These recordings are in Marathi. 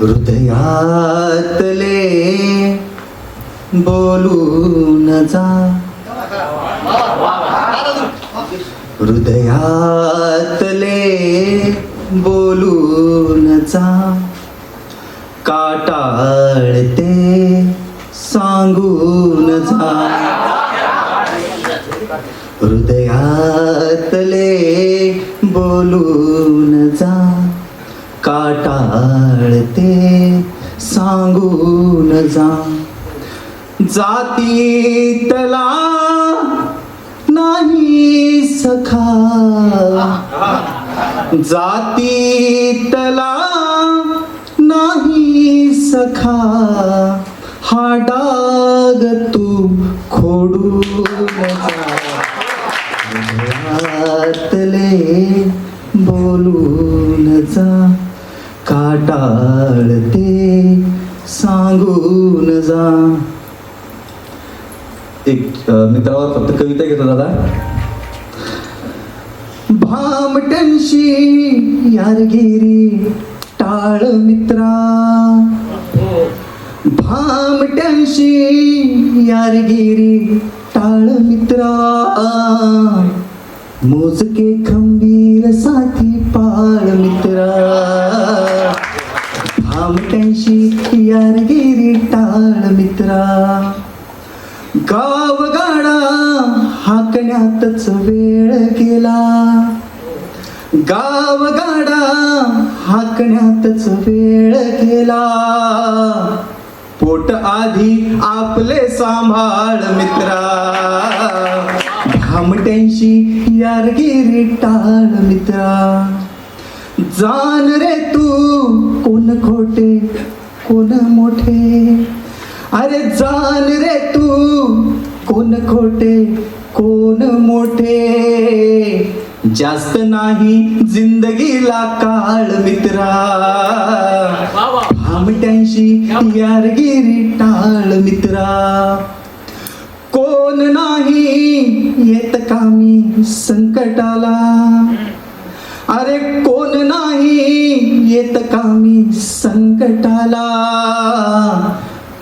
हृदयातले बोलून जा. हृदयातले बोलून जा. काटाळते सांगून जा. हृदयातले बोलून जा काटाळते सांगून जा. जातीतला नाही सखा. जातीतला नाही सखा. हा डाग तू खोडून हृदयातले बोलून जा काटाळते सांगून जा. एक मित्रावर फक्त कविता घेतो दादा. भामटणशी यारगिरी टाळ मित्रा. भामटणशी यारगिरी टाळ मित्रा. मोजके खंबीर साथी पाळ मित्रा. भामटणशी यारगिरी टाळ मित्रा. गाव गाडा हाकण्यातच वेळ गेला. गावगाडा हाकण्यातच वेळ गेला. पोट आधी आपले सांभाळ मित्रा. भामट्यांशी यारगिरी टाळ मित्रा। जाण रे तू कोण खोटे कोण मोठे अरे जाण रे तू कोण खोटे कोण मोठे जास्त नाही जिंदगीला काळ मित्रा। भामट्यांशी यारगिरी टाळ मित्रा। कोण नाही. येत कामी संकटाला? अरे कोण नाही? येत कामी संकटाला?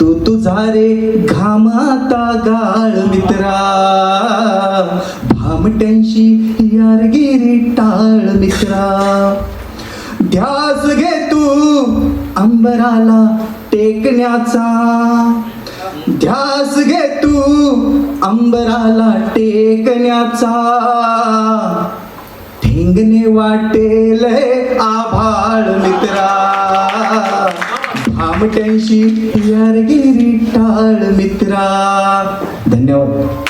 तू तुझा रे घामाता गाळ मित्रा. भामट्यांशी यारगिरी टाळ मित्रा. ध्यास घे तू अंबराला टेकण्याचा. ध्यास घे तू अंबराला टेकण्याचा. ठेंगणे वाटेल आभाळ मित्रा. भामट्यांशी यारगिरी टाळ मित्रा. धन्यवाद.